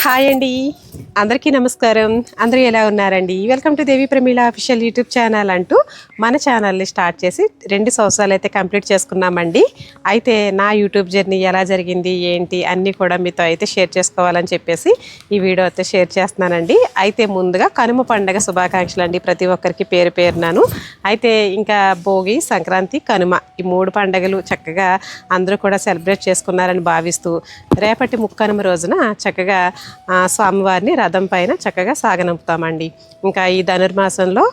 Hi అండి అందరికీ నమస్కారం. అందరూ ఎలా ఉన్నారండి? Welcome to Devi Pramila official YouTube channel అంటూ మన ఛానల్ని స్టార్ట్ చేసి రెండు సంవత్సరాలు అయితే కంప్లీట్ చేసుకున్నామండి. అయితే నా యూట్యూబ్ జర్నీ ఎలా జరిగింది? ఏంటి? అన్నీ కూడా మీతో అయితే షేర్ చేసుకోవాలని చెప్పేసి ఈ వీడియో అయితే షేర్ చేస్తున్నానండి. అయితే ముందుగా కనుమ పండగ శుభాకాంక్షలు అండి ప్రతి ఒక్కరికి పేరు పేరునాను. అయితే ఇంకా భోగి సంక్రాంతి కనుమ ఈ మూడు పండగలు చక్కగా అందరూ కూడా సెలబ్రేట్ చేసుకున్నారని భావిస్తూ రేపటి ముక్కనుమ రోజున చక్కగా స్వామివారిని రథం పైన చక్కగా సాగనంపుతామండి. ఇంకా ఈ ధనుర్మాసంలో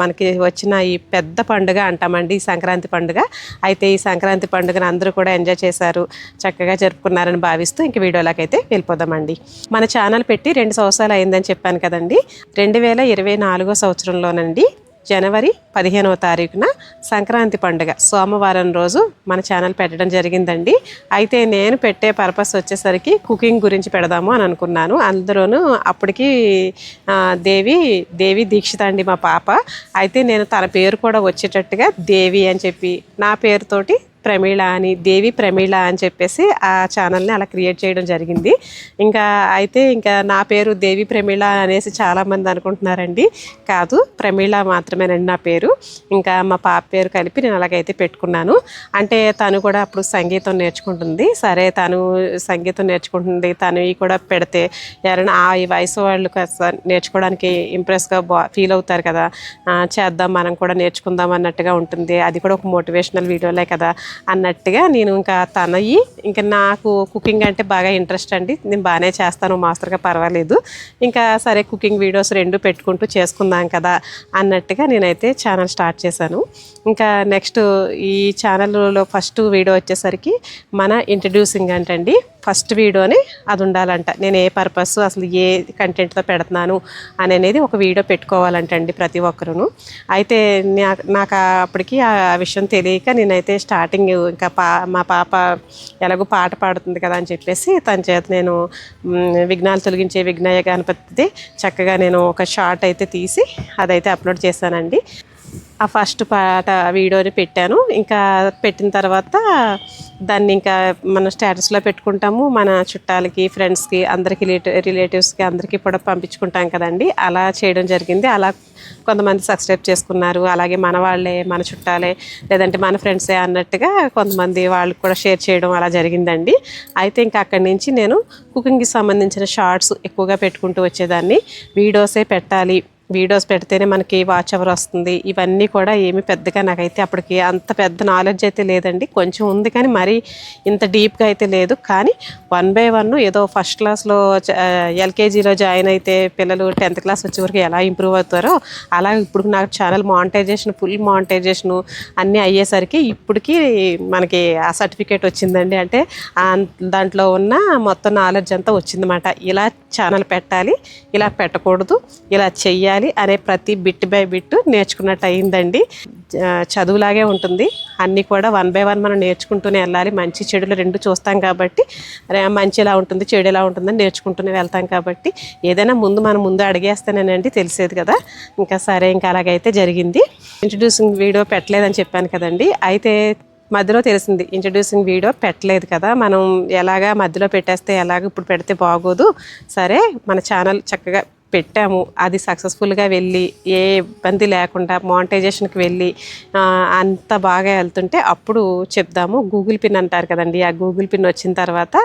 మనకి వచ్చిన ఈ పెద్ద పండుగ అంటామండి ఈ సంక్రాంతి పండుగ. అయితే ఈ సంక్రాంతి పండుగను అందరూ కూడా ఎంజాయ్ చేశారు చక్కగా జరుపుకున్నారని భావిస్తూ ఇంక వీడియోలోకి అయితే వెళ్ళిపోదామండి. మన ఛానల్ పెట్టి రెండు సంవత్సరాలు అయిందని చెప్పాను కదండి. రెండు వేల ఇరవై నాలుగో సంవత్సరంలోనండి జనవరి పదిహేనవ తారీఖున సంక్రాంతి పండుగ. సోమవారం రోజు మన ఛానల్ పెట్టడం జరిగిందండి. అయితే నేను పెట్టే పర్పస్ వచ్చేసరికి కుకింగ్ గురించి పెడదాము అని అనుకున్నాను. అందులోనూ అప్పటికి దేవి దేవి దీక్షిత అండి మా పాప. అయితే నేను తన పేరు కూడా వచ్చేటట్టుగా దేవి అని చెప్పి నా పేరుతోటి ప్రమీళ అని దేవి ప్రమీళ అని చెప్పేసి ఆ ఛానల్ని అలా క్రియేట్ చేయడం జరిగింది. ఇంకా అయితే ఇంకా నా పేరు దేవి ప్రమీళ అనేసి చాలామంది అనుకుంటున్నారండి. కాదు ప్రమీళ మాత్రమేనండి నా పేరు. ఇంకా మా పాప పేరు కలిపి నేను అలాగైతే పెట్టుకున్నాను. అంటే తను కూడా అప్పుడు సంగీతం నేర్చుకుంటుంది. సరే తను సంగీతం నేర్చుకుంటుంది. తను కూడా పెడితే ఎవరైనా ఆ ఈ వయసు వాళ్ళు నేర్చుకోవడానికి ఇంప్రెస్గా బా ఫీల్ అవుతారు కదా. చేద్దాం మనం కూడా నేర్చుకుందాం అన్నట్టుగా ఉంటుంది. అది కూడా ఒక మోటివేషనల్ వీడియోలే కదా. అన్నట్టుగా నేను ఇంకా తనయి ఇంకా నాకు కుకింగ్ అంటే బాగా ఇంట్రెస్ట్ అండి. నేను బాగానే చేస్తాను మాస్టర్గా పర్వాలేదు. ఇంకా సరే కుకింగ్ వీడియోస్ రెండు పెట్టుకుంటూ చేసుకుందాం కదా అన్నట్టుగా నేనైతే ఛానల్ స్టార్ట్ చేశాను. ఇంకా నెక్స్ట్ ఈ ఛానల్లో ఫస్ట్ వీడియో వచ్చేసరికి మన ఇంట్రడ్యూసింగ్ అంటండి. ఫస్ట్ వీడియోని అది ఉండాలంట. నేను ఏ పర్పస్ అసలు ఏ కంటెంట్తో పెడుతున్నాను అని అనేది ఒక వీడియో పెట్టుకోవాలంటండి ప్రతి ఒక్కరును. అయితే నాకు అప్పటికి ఆ విషయం తెలియక నేనైతే స్టార్టింగ్ ఇంకా పా మా పాప ఎలాగో పాట పాడుతుంది కదా అని చెప్పేసి తన చేత నేను విఘ్నాలు తొలగించే విఘ్నయ గణపతిది చక్కగా నేను ఒక షార్ట్ అయితే తీసి అదైతే అప్లోడ్ చేశానండి. ఆ ఫస్ట్ పాట వీడియోని పెట్టాను. ఇంకా పెట్టిన తర్వాత దాన్ని ఇంకా మన స్టేటస్లో పెట్టుకుంటాము. మన చుట్టాలకి ఫ్రెండ్స్కి అందరికి రిలేటివ్స్కి అందరికీ కూడా పంపించుకుంటాం కదండి. అలా చేయడం జరిగింది. అలా కొంతమంది సబ్స్క్రైబ్ చేసుకున్నారు. అలాగే మన వాళ్ళే మన చుట్టాలే లేదంటే మన ఫ్రెండ్సే అన్నట్టుగా కొంతమంది వాళ్ళు కూడా షేర్ చేయడం అలా జరిగిందండి. అయితే ఇంకా అక్కడి నుంచి నేను కుకింగ్కి సంబంధించిన షార్ట్స్ ఎక్కువగా పెట్టుకుంటూ వచ్చేదాన్ని. వీడియోసే పెట్టాలి. వీడియోస్ పెడితేనే మనకి వాచ్ అవర్ వస్తుంది. ఇవన్నీ కూడా ఏమి పెద్దగా నాకైతే అప్పటికి అంత పెద్ద నాలెడ్జ్ అయితే లేదండి. కొంచెం ఉంది కానీ మరీ ఇంత డీప్గా అయితే లేదు. కానీ వన్ బై వన్ ఏదో ఫస్ట్ క్లాస్లో ఎల్కేజీలో జాయిన్ అయితే పిల్లలు టెన్త్ క్లాస్ వచ్చే వరకు ఎలా ఇంప్రూవ్ అవుతారో అలా ఇప్పుడు నాకు ఛానల్ మానిటైజేషన్ ఫుల్ మానిటైజేషను అన్నీ అయ్యేసరికి ఇప్పటికి మనకి ఆ సర్టిఫికేట్ వచ్చిందండి. అంటే దాంట్లో ఉన్న మొత్తం నాలెడ్జ్ అంతా వచ్చిందన్నమాట. ఇలా ఛానల్ పెట్టాలి ఇలా పెట్టకూడదు ఇలా చెయ్యాలి అనే ప్రతి బిట్ బై బిట్ నేర్చుకున్నట్టు అయిందండి చదువులాగే ఉంటుంది. అన్నీ కూడా వన్ బై వన్ మనం నేర్చుకుంటూనే వెళ్ళాలి. మంచి చెడులు రెండు చూస్తాం కాబట్టి. అరే మంచి ఎలా ఉంటుంది చెడు ఎలా ఉంటుందని నేర్చుకుంటూనే వెళ్తాం కాబట్టి. ఏదైనా ముందు మనం ముందు అడిగేస్తానేనండి తెలిసేది కదా. ఇంకా సరే ఇంకా అలాగైతే జరిగింది. ఇంట్రడ్యూసింగ్ వీడియో పెట్టలేదని చెప్పాను కదండి. అయితే మధ్యలో తెలిసింది ఇంట్రడ్యూసింగ్ వీడియో పెట్టలేదు కదా. మనం ఎలాగా మధ్యలో పెట్టేస్తే ఎలాగ ఇప్పుడు పెడితే బాగోదు. సరే మన ఛానల్ చక్కగా పెట్టాము. అది సక్సెస్ఫుల్గా వెళ్ళి ఏ ఇబ్బంది లేకుండా మానిటైజేషన్కి వెళ్ళి అంత బాగా వెళ్తుంటే అప్పుడు చెప్దాము. గూగుల్ పిన్ అంటారు కదండి ఆ గూగుల్ పిన్ వచ్చిన తర్వాత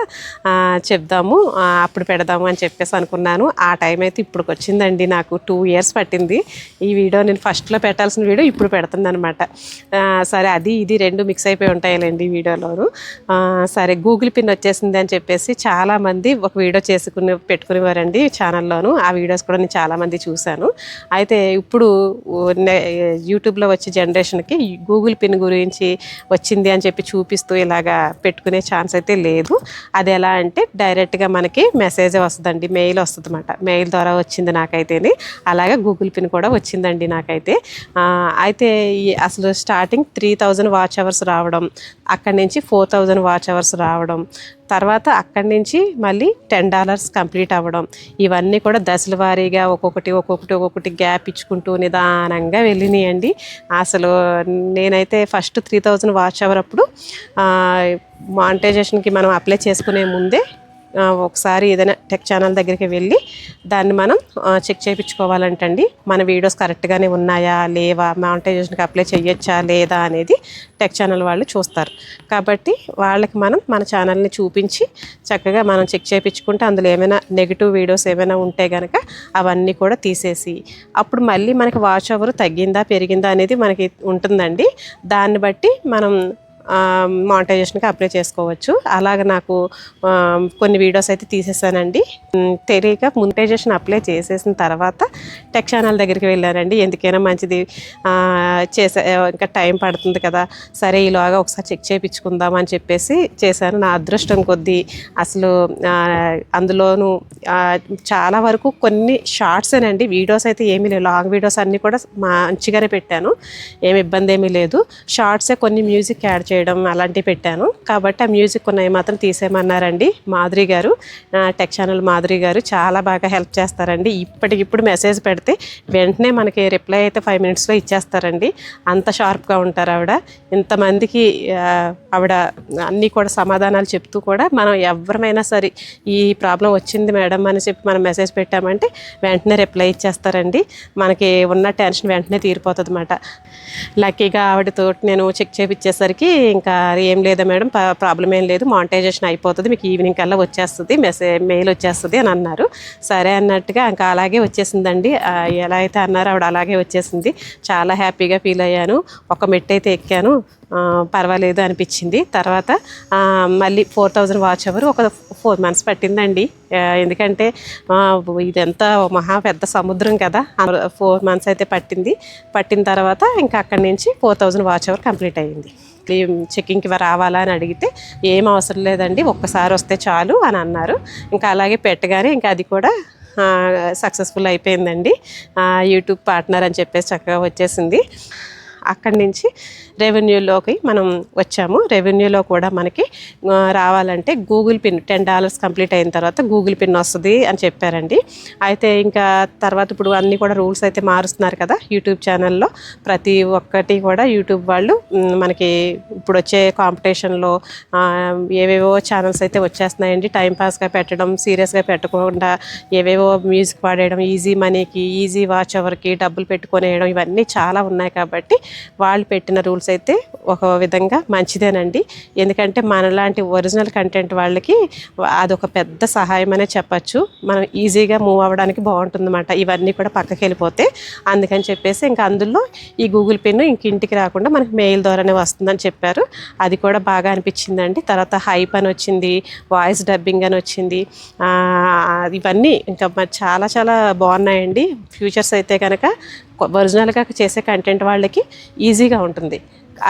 చెప్దాము. అప్పుడు పెడదాము అని చెప్పేసి అనుకున్నాను. ఆ టైం అయితే ఇప్పుడు వచ్చిందండి నాకు టూ ఇయర్స్ పట్టింది. ఈ వీడియో నేను ఫస్ట్లో పెట్టాల్సిన వీడియో ఇప్పుడు పెడుతుంది అనమాట సరే అది ఇది రెండు మిక్స్ అయిపోయి ఉంటాయిలేండి ఈ సరే గూగుల్ పిన్ వచ్చేసింది అని చెప్పేసి చాలామంది ఒక వీడియో చేసుకుని పెట్టుకునేవారండి ఛానల్లోను ఆ వీడియో కూడా నేను చాలామంది చూశాను. అయితే ఇప్పుడు యూట్యూబ్లో వచ్చే జనరేషన్కి గూగుల్ పిన్ గురించి వచ్చింది అని చెప్పి చూపిస్తూ ఇలాగా పెట్టుకునే ఛాన్స్ అయితే లేదు. అది ఎలా అంటే డైరెక్ట్గా మనకి మెసేజ్ వస్తుందండి మెయిల్ వస్తుంది అనమాట మెయిల్ ద్వారా వచ్చింది నాకైతేని. అలాగే గూగుల్ పిన్ కూడా వచ్చిందండి నాకైతే. అయితే అసలు starting three thousand watch hours రావడం అక్కడి నుంచి ఫోర్ థౌజండ్ వాచ్ అవర్స్ రావడం తర్వాత అక్కడి నుంచి మళ్ళీ టెన్ డాలర్స్ కంప్లీట్ అవ్వడం. ఇవన్నీ కూడా దశల వారీగా ఒక్కొక్కటి ఒక్కొక్కటి ఒక్కొక్కటి గ్యాప్ ఇచ్చుకుంటూ నిదానంగా వెళ్ళినాయండి. అసలు నేనైతే first three thousand watch hour అప్పుడు మానిటైజేషన్కి మనం అప్లై చేసుకునే ముందే ఒకసారి ఏదైనా టెక్ ఛానల్ దగ్గరికి వెళ్ళి దాన్ని మనం చెక్ చేయించుకోవాలంటండి. మన వీడియోస్ కరెక్ట్గానే ఉన్నాయా లేవా మానిటైజేషన్కి అప్లై చేయొచ్చా లేదా అనేది టెక్ ఛానల్ వాళ్ళు చూస్తారు. కాబట్టి వాళ్ళకి మనం మన ఛానల్ని చూపించి చక్కగా మనం చెక్ చేయించుకుంటే అందులో ఏమైనా నెగిటివ్ వీడియోస్ ఏమైనా ఉంటే కనుక అవన్నీ కూడా తీసేసి అప్పుడు మళ్ళీ మనకి వాచ్ అవర్ తగ్గిందా పెరిగిందా అనేది మనకి ఉంటుందండి. దాన్ని బట్టి మనం మానిటైజేషన్కి అప్లై చేసుకోవచ్చు. అలాగ నాకు కొన్ని వీడియోస్ అయితే తీసేసానండి. తెలియక మానిటైజేషన్ అప్లై చేసేసిన తర్వాత టెక్ ఛానల్ దగ్గరికి వెళ్ళానండి. ఎందుకైనా మంచిది చేసే ఇంకా టైం పడుతుంది కదా. సరే ఈలోగా ఒకసారి చెక్ చేయించుకుందాం అని చెప్పేసి చేశాను. నా అదృష్టం కొద్దీ అసలు అందులోనూ చాలా వరకు కొన్ని షార్ట్సేనండి వీడియోస్ అయితే ఏమీ లేవు. లాంగ్ వీడియోస్ అన్నీ కూడా మంచిగానే పెట్టాను. ఏమి ఇబ్బంది ఏమీ లేదు. షార్ట్సే కొన్ని మ్యూజిక్ యాడ్ చేయడం అలాంటివి పెట్టాను. కాబట్టి ఆ మ్యూజిక్ ఉన్నాయి మాత్రం తీసేయమన్నారండి మాధురి గారు. టెక్ ఛానల్ మాధురి గారు చాలా బాగా హెల్ప్ చేస్తారండి. ఇప్పటికిప్పుడు మెసేజ్ పెడితే వెంటనే మనకి రిప్లై అయితే ఫైవ్ మినిట్స్లో ఇచ్చేస్తారండి. అంత షార్ప్గా ఉంటారు ఆవిడ. ఇంతమందికి ఆవిడ అన్నీ కూడా సమాధానాలు చెప్తూ కూడా మనం ఎవరమైనా సరే ఈ ప్రాబ్లం వచ్చింది మేడం అని చెప్పి మనం మెసేజ్ పెట్టామంటే వెంటనే రిప్లై ఇచ్చేస్తారండి. మనకి ఉన్న టెన్షన్ వెంటనే తీరిపోతుంది అనమాట లక్కీగా ఆవిడతో నేను చెక్ చేపించేసరికి ఇంకా ఏం లేదా మేడం ప్రాబ్లం ఏం లేదు మానిటైజేషన్ అయిపోతుంది మీకు ఈవినింగ్ కల్లా వచ్చేస్తుంది మెసేజ్ మెయిల్ వచ్చేస్తుంది అని అన్నారు. సరే అన్నట్టుగా ఇంకా అలాగే వచ్చేసిందండి. ఎలా అయితే అన్నారో ఆవిడ అలాగే వచ్చేసింది. చాలా హ్యాపీగా ఫీల్ అయ్యాను. ఒక మెట్టు అయితే ఎక్కాను. పర్వాలేదు అనిపించింది. తర్వాత మళ్ళీ ఫోర్ థౌజండ్ వాచ్ అవర్ ఒక ఫోర్ మంత్స్ పట్టిందండి. ఎందుకంటే ఆ, ఇదంతా మహా పెద్ద సముద్రం కదా. ఫోర్ మంత్స్ అయితే పట్టింది. పట్టిన తర్వాత ఇంకా అక్కడి నుంచి four thousand watch hour complete అయ్యింది. చెకింగ్కి రావాలా అని అడిగితే ఏం అవసరం లేదండి ఒక్కసారి వస్తే చాలు అని అన్నారు. ఇంకా అలాగే పెట్టగానే ఇంకా అది కూడా సక్సెస్ఫుల్ అయిపోయిందండి. యూట్యూబ్ పార్ట్నర్ అని చెప్పేసి చక్కగా వచ్చేసింది. అక్కడి నుంచి రెవెన్యూలోకి మనం వచ్చాము. రెవెన్యూలో కూడా మనకి రావాలంటే Google pin ten dollars complete అయిన తర్వాత గూగుల్ పిన్ వస్తుంది అని చెప్పారండి. అయితే ఇంకా తర్వాత ఇప్పుడు అన్నీ కూడా రూల్స్ అయితే మారుస్తున్నారు కదా యూట్యూబ్ ఛానల్లో ప్రతి ఒక్కటి కూడా యూట్యూబ్ వాళ్ళు మనకి ఇప్పుడు వచ్చే కాంపిటీషన్లో ఏవేవో ఛానల్స్ అయితే వచ్చేస్తున్నాయండి. టైంపాస్గా పెట్టడం సీరియస్గా పెట్టకుండా ఏవేవో మ్యూజిక్ పాడేయడం ఈజీ మనీకి ఈజీ వాచ్ అవర్కి డబ్బులు పెట్టుకొనేయడం ఇవన్నీ చాలా ఉన్నాయి కాబట్టి వాళ్ళు పెట్టిన రూల్స్ అయితే ఒక విధంగా మంచిదేనండి. ఎందుకంటే మనలాంటి ఒరిజినల్ కంటెంట్ వాళ్ళకి అదొక పెద్ద సహాయం అనే చెప్పచ్చు. మనం ఈజీగా మూవ్ అవ్వడానికి బాగుంటుందన్నమాట. ఇవన్నీ కూడా పక్కకి వెళ్ళిపోతే అందుకని చెప్పేసి ఇంకా అందులో ఈ గూగుల్ పెన్ ఇంక ఇంటికి రాకుండా మనకి మెయిల్ ద్వారానే వస్తుందని చెప్పారు. అది కూడా బాగా అనిపించిందండి. తర్వాత హైప్ అని వచ్చింది వాయిస్ డబ్బింగ్ అని వచ్చింది. ఇవన్నీ ఇంకా మరి చాలా చాలా బాగున్నాయండి. ఫ్యూచర్స్ అయితే కనుక ఒరిజినల్గా చేసే కంటెంట్ వాళ్ళకి ఈజీగా ఉంటుంది.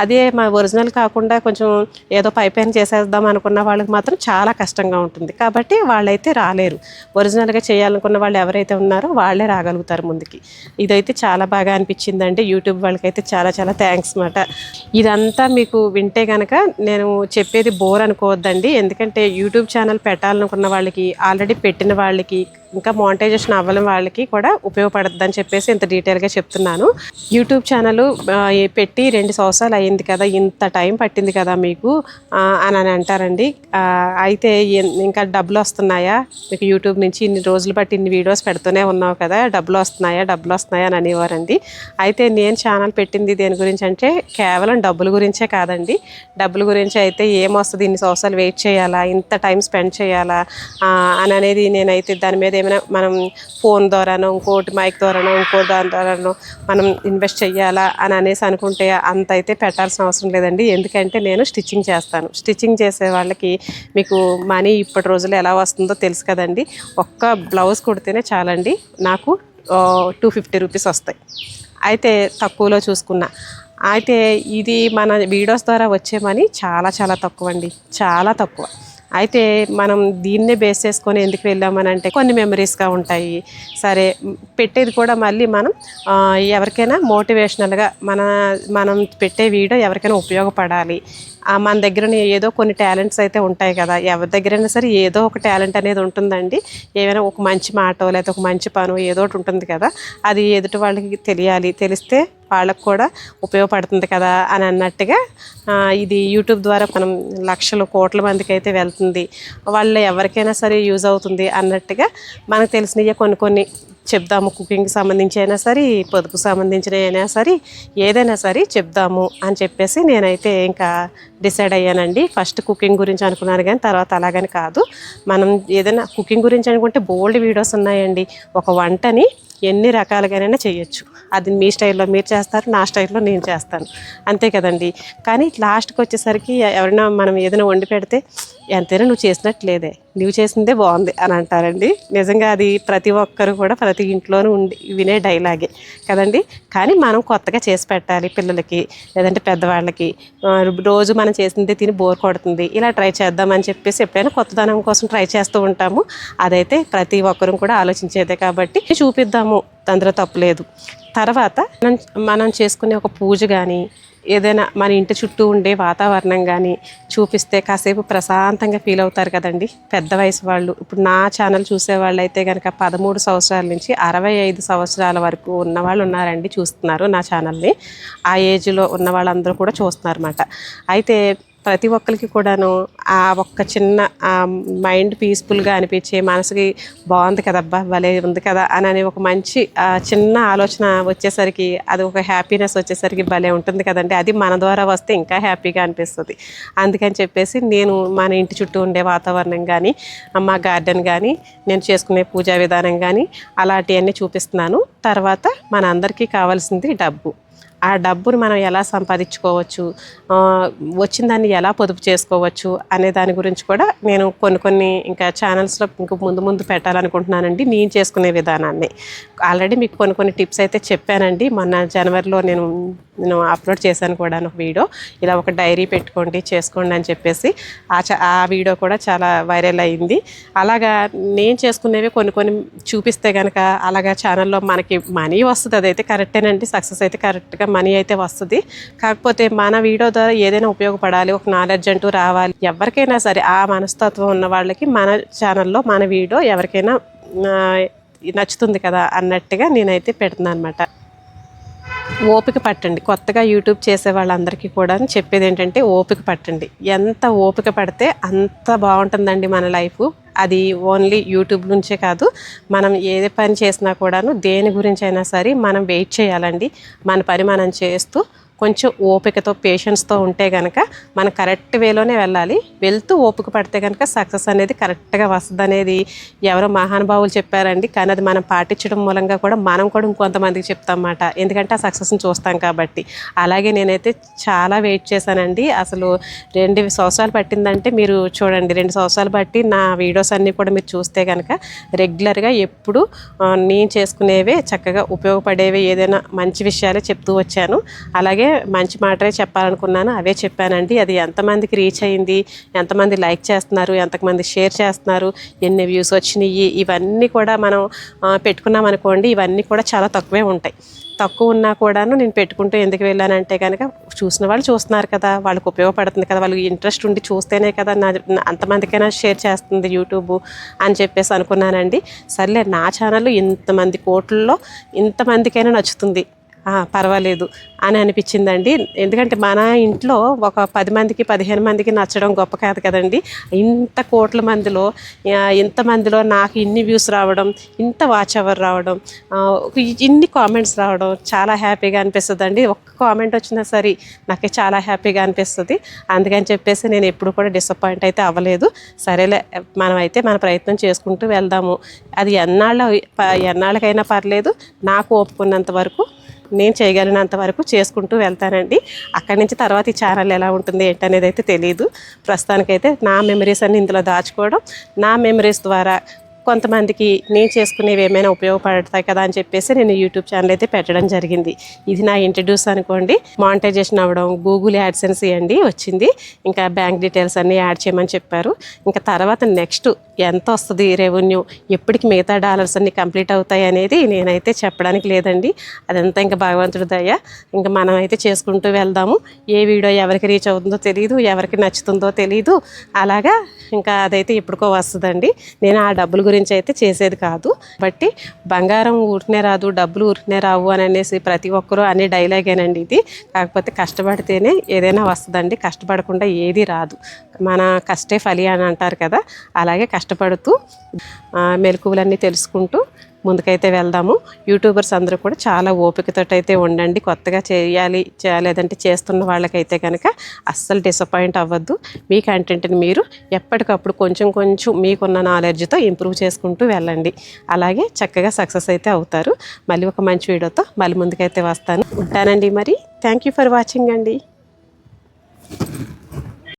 అదే మా ఒరిజినల్ కాకుండా కొంచెం ఏదో పై పైన చేసేద్దాం అనుకున్న వాళ్ళకి మాత్రం చాలా కష్టంగా ఉంటుంది. కాబట్టి వాళ్ళైతే రాలేరు. ఒరిజినల్గా చేయాలనుకున్న వాళ్ళు ఎవరైతే ఉన్నారో వాళ్ళే రాగలుగుతారు ముందుకి. ఇదైతే చాలా బాగా అనిపించిందండి. యూట్యూబ్ వాళ్ళకైతే చాలా చాలా థ్యాంక్స్ మాట ఇదంతా మీకు వింటే కనుక నేను చెప్పేది బోర్ అనుకోవద్దండి. ఎందుకంటే యూట్యూబ్ ఛానల్ పెట్టాలనుకున్న వాళ్ళకి ఆల్రెడీ పెట్టిన వాళ్ళకి ఇంకా మానిటైజేషన్ అవ్వడం వాళ్ళకి కూడా ఉపయోగపడుతుందని అని చెప్పేసి ఇంత డీటెయిల్గా చెప్తున్నాను. యూట్యూబ్ ఛానల్ పెట్టి రెండు సంవత్సరాలు అయ్యింది కదా ఇంత టైం పట్టింది కదా మీకు అని అని అంటారండి. అయితే ఇంకా డబ్బులు వస్తున్నాయా? మీకు యూట్యూబ్ నుంచి ఇన్ని రోజులు బట్టి ఇన్ని వీడియోస్ పెడుతూనే ఉన్నావు కదా డబ్బులు వస్తున్నాయా డబ్బులు వస్తున్నాయా అని అనేవారండి. అయితే నేను ఛానల్ పెట్టింది దేని గురించి అంటే కేవలం డబ్బుల గురించే కాదండి. డబ్బుల గురించి అయితే ఏమొస్తుంది ఇన్ని సంవత్సరాలు వెయిట్ చేయాలా ఇంత టైం స్పెండ్ చేయాలా అని అనేది నేనైతే దాని మీద ఏమైనా మనం ఫోన్ ద్వారానో ఇంకోటి మైక్ ద్వారానో ఇంకో దాని ద్వారానో మనం ఇన్వెస్ట్ చేయాలా అని అనేసి అనుకుంటే అంత అయితే పెట్టాల్సిన అవసరం లేదండి. ఎందుకంటే నేను స్టిచ్చింగ్ చేస్తాను. స్టిచ్చింగ్ చేసే వాళ్ళకి మీకు మనీ ఇప్పటి రోజుల్లో ఎలా వస్తుందో తెలుసు కదండి. ఒక్క బ్లౌజ్ కుడితేనే చాలండి. నాకు టూ ఫిఫ్టీ రూపీస్ వస్తాయి. అయితే తక్కువలో చూసుకున్నా. అయితే ఇది మన వీడియోస్ ద్వారా వచ్చే మనీ చాలా చాలా తక్కువ అండి చాలా తక్కువ. అయితే మనం దీన్నే బేస్ చేసుకొని ఎందుకు వెళ్ళామని అంటే కొన్ని మెమరీస్గా ఉంటాయి. సరే పెట్టేది కూడా మళ్ళీ మనం ఎవరికైనా మోటివేషనల్గా మన మనం పెట్టే వీడియో ఎవరికైనా ఉపయోగపడాలి. మన దగ్గర ఏదో కొన్ని టాలెంట్స్ అయితే ఉంటాయి కదా. ఎవరి దగ్గరైనా సరే ఏదో ఒక టాలెంట్ అనేది ఉంటుందండి. ఏమైనా ఒక మంచి మాట లేకపోతే ఒక మంచి పను ఏదో ఒకటి ఉంటుంది కదా. అది ఎదుటి వాళ్ళకి తెలియాలి. తెలిస్తే వాళ్ళకు కూడా ఉపయోగపడుతుంది కదా అని అన్నట్టుగా ఇది యూట్యూబ్ ద్వారా మనం లక్షలు కోట్ల మందికి అయితే వెళ్తుంది. వాళ్ళు ఎవరికైనా సరే యూజ్ అవుతుంది అన్నట్టుగా మనకు తెలిసినవి కొన్ని కొన్ని చెప్దాము కుకింగ్కి సంబంధించి అయినా సరే పొదుపు సంబంధించిన అయినా సరే ఏదైనా సరే చెప్దాము అని చెప్పేసి నేనైతే ఇంకా డిసైడ్ అయ్యానండి. ఫస్ట్ కుకింగ్ గురించి అనుకున్నాను కానీ తర్వాత అలాగని కాదు. మనం ఏదైనా కుకింగ్ గురించి అనుకుంటే బోల్డ్ వీడియోస్ ఉన్నాయండి. ఒక వంటని ఎన్ని రకాలుగానైనా చేయొచ్చు. అది మీ స్టైల్లో మీరు చేస్తారు నా స్టైల్లో నేను చేస్తాను. అంతే కదండి. కానీ లాస్ట్కి వచ్చేసరికి ఎవరైనా మనం ఏదైనా వండి పెడితే ఎంతైనా నువ్వు చేసినట్టు లేదే నువ్వు చేసిందే బాగుంది అని అంటారండి. నిజంగా అది ప్రతి ఒక్కరు కూడా ప్రతి ఇంట్లోనూ ఉండి వినే డైలాగే. కదండి? కానీ మనం కొత్తగా చేసి పెట్టాలి పిల్లలకి లేదంటే పెద్దవాళ్ళకి. రోజు మనం చేసింది తిని బోర్ కొడుతుంది. ఇలా ట్రై చేద్దామని చెప్పేసి ఎప్పుడైనా కొత్తదనం కోసం ట్రై చేస్తూ ఉంటాము. అదైతే ప్రతి ఒక్కరూ కూడా ఆలోచించేదే కాబట్టి చూపిద్దాము. అందులో తప్పులేదు తర్వాత మనం మనం చేసుకునే ఒక పూజ కానీ ఏదైనా మన ఇంటి చుట్టూ ఉండే వాతావరణం కానీ చూపిస్తే కాసేపు ప్రశాంతంగా ఫీల్ అవుతారు కదండి. పెద్ద వయసు వాళ్ళు. ఇప్పుడు నా ఛానల్ చూసేవాళ్ళు అయితే కనుక పదమూడు సంవత్సరాల నుంచి అరవై ఐదు సంవత్సరాల వరకు ఉన్న వాళ్ళు ఉన్నారండి చూస్తున్నారు నా ఛానల్ని. ఆ ఏజ్లో ఉన్న వాళ్ళందరూ కూడా చూస్తున్నారు అన్నమాట అయితే ప్రతి ఒక్కరికి కూడాను ఆ ఒక్క చిన్న మైండ్ పీస్ఫుల్గా అనిపించే మనసుకి బాగుంది కదబ్బా భలే ఉంది కదా అని అనే ఒక మంచి చిన్న ఆలోచన వచ్చేసరికి అది ఒక హ్యాపీనెస్ వచ్చేసరికి భలే ఉంటుంది కదండి. అది మన ద్వారా వస్తే ఇంకా హ్యాపీగా అనిపిస్తుంది. అందుకని చెప్పేసి నేను మన ఇంటి చుట్టూ ఉండే వాతావరణం కానీ మా గార్డెన్ కానీ నేను చేసుకునే పూజా విధానం కానీ అలాంటివన్నీ చూపిస్తున్నాను. తర్వాత మన అందరికీ కావాల్సింది డబ్బు. ఆ డబ్బును మనం ఎలా సంపాదించుకోవచ్చు వచ్చిన దాన్ని ఎలా పొదుపు చేసుకోవచ్చు అనే దాని గురించి కూడా నేను కొన్ని కొన్ని ఇంకా ఛానల్స్లో ఇంక ముందు ముందు పెట్టాలనుకుంటున్నానండి. నేను చేసుకునే విధానాన్ని. ఆల్రెడీ మీకు కొన్ని కొన్ని టిప్స్ అయితే చెప్పానండి. మొన్న జనవరిలో నేను నేను అప్లోడ్ చేశాను కూడా ఒక వీడియో ఇలా ఒక డైరీ పెట్టుకోండి చేసుకోండి అని చెప్పేసి ఆ చ ఆ వీడియో కూడా చాలా వైరల్ అయింది. అలాగా నేను చేసుకునేవి కొన్ని కొన్ని చూపిస్తే కనుక అలాగా ఛానల్లో మనకి మనీ వస్తుంది అదైతే కరెక్టేనండి సక్సెస్ అయితే కరెక్ట్గా మనీ అయితే వస్తుంది. కాకపోతే మన వీడియో ద్వారా ఏదైనా ఉపయోగపడాలి ఒక నాలెడ్జ్ అంటూ రావాలి. ఎవరికైనా సరే ఆ మనస్తత్వం ఉన్న వాళ్ళకి మన ఛానల్లో మన వీడియో ఎవరికైనా నచ్చుతుంది కదా అన్నట్టుగా నేనైతే పెడుతున్నాను అనమాట ఓపిక పట్టండి. కొత్తగా యూట్యూబ్ చేసే వాళ్ళందరికీ కూడా చెప్పేది ఏంటంటే ఓపిక పట్టండి. ఎంత ఓపిక పడితే అంత బాగుంటుందండి మన లైఫ్. అది ఓన్లీ యూట్యూబ్ నుంచే కాదు మనం ఏ పని చేసినా కూడాను దేని గురించి అయినా సరే మనం వెయిట్ చేయాలండి. మన పని మనం చేస్తూ కొంచెం ఓపికతో పేషెన్స్తో ఉంటే కనుక మనం కరెక్ట్ వేలోనే వెళ్ళాలి. వెళ్తూ ఓపిక పడితే కనుక సక్సెస్ అనేది కరెక్ట్గా వస్తుంది అనేది ఎవరో మహానుభావులు చెప్పారండి. కానీ అది మనం పాటించడం మూలంగా కూడా మనం కూడా ఇంకొంతమందికి చెప్తాం అన్నమాట ఎందుకంటే ఆ సక్సెస్ని చూస్తాం కాబట్టి. అలాగే నేనైతే చాలా వెయిట్ చేశానండి. అసలు రెండు సంవత్సరాలు పట్టిందంటే మీరు చూడండి రెండు సంవత్సరాలు బట్టి నా వీడియోస్ అన్నీ కూడా మీరు చూస్తే కనుక రెగ్యులర్గా ఎప్పుడు నేను చేసుకునేవే చక్కగా ఉపయోగపడేవి ఏదైనా మంచి విషయాలు చెప్తూ వచ్చాను. అలాగే మంచి మాటలే చెప్పాలనుకున్నాను. అవే చెప్పానండి. అది ఎంతమందికి రీచ్ అయింది ఎంతమంది లైక్ చేస్తున్నారు ఎంతమంది షేర్ చేస్తున్నారు ఎన్ని వ్యూస్ వచ్చినాయి ఇవన్నీ కూడా మనం పెట్టుకున్నాం అనుకోండి ఇవన్నీ కూడా చాలా తక్కువే ఉంటాయి. తక్కువ ఉన్నా కూడాను నేను పెట్టుకుంటూ ఎందుకు వెళ్ళానంటే కనుక చూసిన వాళ్ళు చూస్తున్నారు కదా వాళ్ళకి ఉపయోగపడుతుంది కదా వాళ్ళకి ఇంట్రెస్ట్ ఉండి చూస్తేనే కదా నా అంతమందికైనా షేర్ చేస్తుంది యూట్యూబ్ అని చెప్పేసి అనుకున్నానండి. సర్లే నా ఛానల్ ఇంతమంది కోట్లలో ఇంతమందికైనా నచ్చుతుంది. పర్వాలేదు అని అనిపించిందండి. ఎందుకంటే మన ఇంట్లో ఒక పది మందికి పదిహేను మందికి నచ్చడం గొప్ప కాదు కదండి. ఇంత కోట్ల మందిలో ఇంతమందిలో నాకు ఇన్ని వ్యూస్ రావడం ఇంత వాచ్ అవర్ రావడం ఇన్ని కామెంట్స్ రావడం చాలా హ్యాపీగా అనిపిస్తుంది అండి ఒక్క కామెంట్ వచ్చినా సరే నాకే చాలా హ్యాపీగా అనిపిస్తుంది. అందుకని చెప్పేసి నేను ఎప్పుడు కూడా డిసప్పాయింట్ అయితే అవ్వలేదు. సరేలే మనం అయితే మన ప్రయత్నం చేసుకుంటూ వెళ్దాము. అది ఎన్నాళ్ళ ప- ఎన్నాళ్ళకైనా పర్లేదు. నాకు ఒప్పుకున్నంత వరకు నేను చేయగలిగినంత వరకు చేసుకుంటూ వెళ్తానండి. అక్కడి నుంచి తర్వాత ఈ ఛానల్ ఎలా ఉంటుంది ఏంటనేది అయితే తెలియదు ప్రస్తుతానికైతే నా మెమరీస్ అన్ని ఇందులో దాచుకోవడం. నా మెమరీస్ ద్వారా కొంతమందికి నేను చేసుకునేవి ఏమైనా ఉపయోగపడతాయి కదా అని చెప్పేసి నేను యూట్యూబ్ ఛానల్ అయితే పెట్టడం జరిగింది. ఇది నా ఇంట్రడ్యూస్ అనుకోండి. మానిటైజేషన్ అవ్వడం గూగుల్ యాడ్సెన్స్ అండి వచ్చింది. ఇంకా బ్యాంక్ డీటెయిల్స్ అన్నీ యాడ్ చేయమని చెప్పారు. ఇంకా తర్వాత నెక్స్ట్ ఎంత వస్తుంది రెవెన్యూ ఎప్పటికి మిగతా డాలర్స్ అన్ని కంప్లీట్ అవుతాయి అనేది నేనైతే చెప్పడానికి లేదండి. అదంతా ఇంకా భగవంతుడి దయ. ఇంకా మనం అయితే చేసుకుంటూ వెళ్దాము. ఏ వీడియో ఎవరికి రీచ్ అవుతుందో తెలియదు ఎవరికి నచ్చుతుందో తెలియదు అలాగా ఇంకా అదైతే ఎప్పటికో వస్తుందండి. నేను ఆ డబ్బుల గురించి గురించి అయితే చేసేది కాదు. బట్టి బంగారం ఊరికనే రాదు డబ్బులు ఊరికనే రావు అని అనేసి ప్రతి ఒక్కరూ అనే డైలాగేనండి ఇది. కాకపోతే కష్టపడితేనే ఏదైనా వస్తుందండి. కష్టపడకుండా ఏది రాదు. మన కష్టే ఫలి అని అంటారు కదా అలాగే కష్టపడుతూ మెలకువలన్నీ తెలుసుకుంటూ ముందుకైతే వెళ్దాము. యూట్యూబర్స్ అందరూ కూడా చాలా ఓపికతో అయితే ఉండండి. కొత్తగా చేయాలి లేదంటే చేస్తున్న వాళ్ళకైతే కనుక అస్సలు డిసప్పాయింట్ అవ్వద్దు. మీ కంటెంట్ని మీరు ఎప్పటికప్పుడు కొంచెం కొంచెం మీకున్న నాలెడ్జ్తో ఇంప్రూవ్ చేసుకుంటూ వెళ్ళండి. అలాగే చక్కగా సక్సెస్ అయితే అవుతారు. మళ్ళీ ఒక మంచి వీడియోతో మళ్ళీ ముందుకైతే వస్తాను. ఉంటానండి మరి. థ్యాంక్ యూ ఫర్ వాచింగ్ అండి.